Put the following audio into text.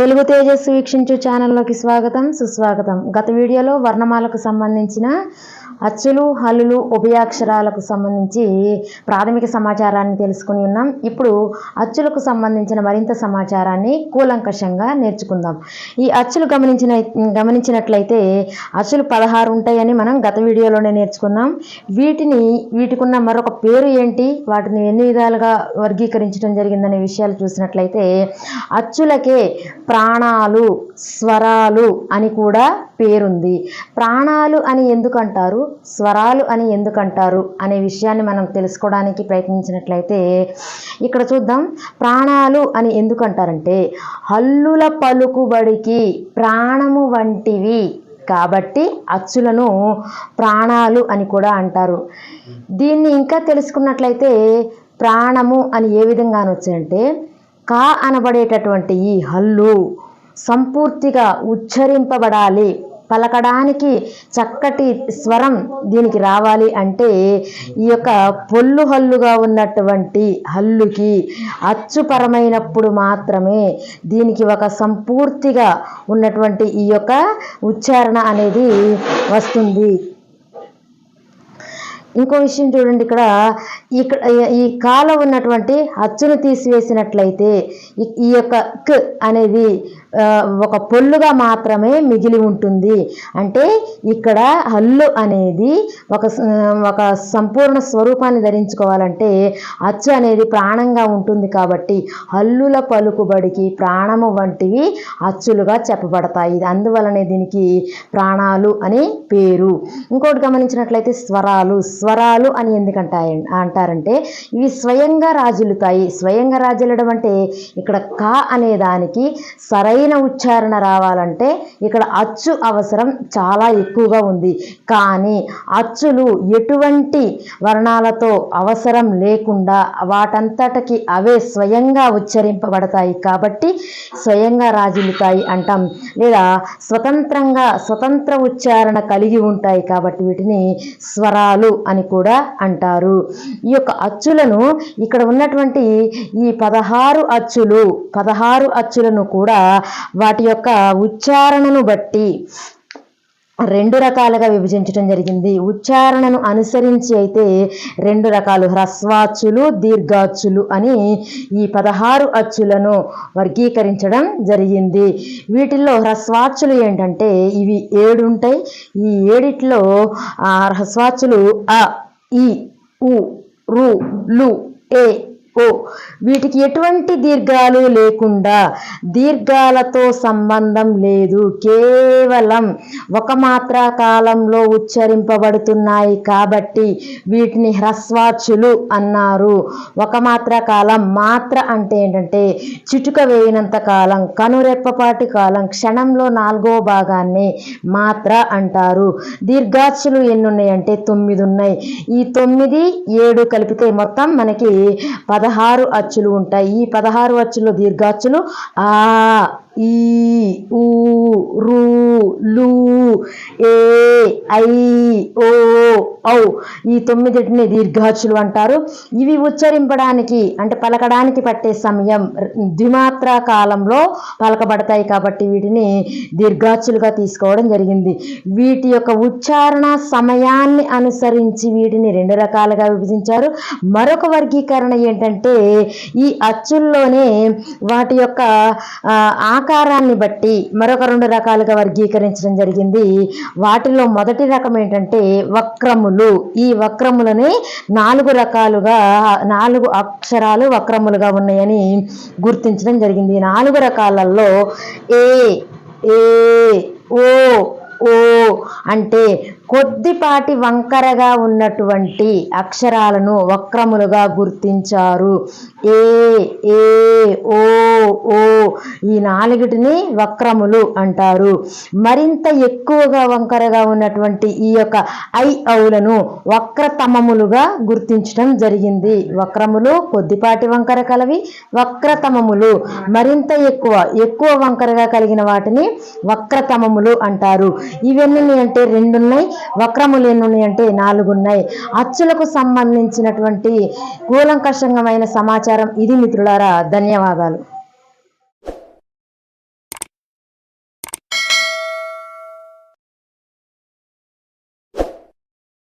తెలుగు తేజస్సు వీక్షించు ఛానల్లోకి స్వాగతం సుస్వాగతం. గత వీడియోలో వర్ణమాలకు సంబంధించిన అచ్చులు హల్లులు ఉభయాక్షరాలకు సంబంధించి ప్రాథమిక సమాచారాన్ని తెలుసుకుని ఉన్నాం. ఇప్పుడు అచ్చులకు సంబంధించిన మరింత సమాచారాన్ని కూలంకషంగా నేర్చుకుందాం. ఈ అచ్చులు గమనించిన గమనించినట్లయితే అచ్చులు పదహారు ఉంటాయని మనం గత వీడియోలోనే నేర్చుకున్నాం. వీటిని వీటికున్న మరొక పేరు ఏంటి? వాటిని ఎన్ని విధాలుగా వర్గీకరించడం జరిగిందనే విషయాలు చూసినట్లయితే అచ్చులకే ప్రాణాలు స్వరాలు అని కూడా పేరుంది. ప్రాణాలు అని ఎందుకంటారు స్వరాలు అని ఎందుకంటారు అనే విషయాన్ని మనం తెలుసుకోవడానికి ప్రయత్నించినట్లయితే ఇక్కడ చూద్దాం. ప్రాణాలు అని ఎందుకంటారంటే హల్లుల పలుకుబడికి ప్రాణము వంటివి కాబట్టి అచ్చులను ప్రాణాలు అని కూడా అంటారు. దీన్ని ఇంకా తెలుసుకున్నట్లయితే ప్రాణము అని ఏ విధంగా అనొచ్చంటే కా అనబడేటటువంటి ఈ హల్లు సంపూర్తిగా ఉచ్చరింపబడాలి పలకడానికి చక్కటి స్వరం దీనికి రావాలి అంటే ఈ యొక్క పొల్లు హల్లుగా ఉన్నటువంటి హల్లుకి అచ్చుపరమైనప్పుడు మాత్రమే దీనికి ఒక సంపూర్తిగా ఉన్నటువంటి ఈ యొక్క ఉచ్చారణ అనేది వస్తుంది. ఇంకో విషయం చూడండి ఇక్కడ. ఇక్కడ ఈ కాలం ఉన్నటువంటి అచ్చును తీసివేసినట్లయితే ఈ యొక్క క్ అనేది ఒక పొల్లుగా మాత్రమే మిగిలి ఉంటుంది. అంటే ఇక్కడ హల్లు అనేది ఒక ఒక సంపూర్ణ స్వరూపాన్ని ధరించుకోవాలంటే అచ్చు అనేది ప్రాణంగా ఉంటుంది కాబట్టి హల్లుల పలుకుబడికి ప్రాణము వంటివి అచ్చులుగా చెప్పబడతాయి. అందువలనే దీనికి ప్రాణాలు అని పేరు. ఇంకోటి గమనించినట్లయితే స్వరాలు. స్వరాలు అని ఎందుకంటాయి అంటారంటే ఇవి స్వయంగా రాజులుతాయి. స్వయంగా రాజులడం అంటే ఇక్కడ కా అనే దానికి సరైన ఉచ్చారణ రావాలంటే ఇక్కడ అచ్చు అవసరం చాలా ఎక్కువగా ఉంది. కానీ అచ్చులు ఎటువంటి వర్ణాలతో అవసరం లేకుండా వాటంతటికి అవే స్వయంగా ఉచ్చరింపబడతాయి కాబట్టి స్వయంగా రాజులుతాయి అంటాం. లేదా స్వతంత్రంగా స్వతంత్ర ఉచ్చారణ కలిగి ఉంటాయి కాబట్టి వీటిని స్వరాలు అని కూడా అంటారు. ఈ యొక్క అచ్చులను ఇక్కడ ఉన్నటువంటి ఈ పదహారు అచ్చులు పదహారు అచ్చులను కూడా వాటి యొక్క ఉచ్చారణను బట్టి రెండు రకాలుగా విభజించడం జరిగింది. ఉచ్చారణను అనుసరించి అయితే రెండు రకాలు హ్రస్వాచ్చులు దీర్ఘాచ్చులు అని ఈ పదహారు అచ్చులను వర్గీకరించడం జరిగింది. వీటిల్లో హ్రస్వాచ్చులు ఏంటంటే ఇవి ఏడు ఉంటాయి. ఈ ఏడిట్లో హ్రస్వాచ్చులు అ ఈ ఉ రు లు ఏ ఓ వీటికి ఎటువంటి దీర్ఘాలు లేకుండా దీర్ఘాలతో సంబంధం లేదు. కేవలం ఒక మాత్రా కాలంలో ఉచ్చరింపబడుతున్నాయి కాబట్టి వీటిని హ్రస్వాచులు అన్నారు. ఒక మాత్ర కాలం మాత్ర అంటే ఏంటంటే చిటుక వేయినంత కాలం కనురెప్పపాటి కాలం క్షణంలో నాలుగో భాగాన్ని మాత్ర అంటారు. దీర్ఘాచ్చులు ఎన్ని ఉన్నాయంటే తొమ్మిది ఉన్నాయి. ఈ తొమ్మిది ఏడు కలిపితే మొత్తం మనకి పదహారు అచ్చులు ఉంటాయి. ఈ పదహారు అచ్చులు దీర్ఘాచ్చులు ఆ ఈ ఊ రు లు ఏ ఐ ఓ ఔ. ఈ తొమ్మిదిటిని దీర్ఘాచులు అంటారు. ఇవి ఉచ్చరింపడానికి అంటే పలకడానికి పట్టే సమయం ద్విమాత్రా కాలంలో పలకబడతాయి కాబట్టి వీటిని దీర్ఘాచులుగా తీసుకోవడం జరిగింది. వీటి యొక్క ఉచ్చారణ సమయాన్ని అనుసరించి వీటిని రెండు రకాలుగా విభజించారు. మరొక వర్గీకరణ ఏంటంటే ఈ అచ్చుల్లోనే వాటి యొక్క ఆకారాన్ని బట్టి మరొక రెండు రకాలుగా వర్గీకరించడం జరిగింది. వాటిలో మొదటి రకం ఏంటంటే వక్రములు. ఈ వక్రములని నాలుగు రకాలుగా నాలుగు అక్షరాలు వక్రములుగా ఉన్నాయని గుర్తించడం జరిగింది. నాలుగు రకాలలో ఏ ఏ ఓ ఓ అంటే కొద్దిపాటి వంకరగా ఉన్నటువంటి అక్షరాలను వక్రములుగా గుర్తించారు. ఏ ఏ ఓ ఓ ఈ నాలుగిటిని వక్రములు అంటారు. మరింత ఎక్కువగా వంకరగా ఉన్నటువంటి ఈ యొక్క ఐ ఔలను వక్రతమములుగా గుర్తించడం జరిగింది. వక్రములు కొద్దిపాటి వంకర కలవి వక్రతమములు మరింత ఎక్కువ ఎక్కువ వంకరగా కలిగిన వాటిని వక్రతమములు అంటారు. ఇవన్నీ అంటే రెండున్నాయి వక్రములు ఎన్ని ఉన్నాయంటే నాలుగు ఉన్నాయి అచ్చులకు సంబంధించినటువంటి కూలంకషంగమైన సమాచారం ఇది మిత్రులారా ధన్యవాదాలు.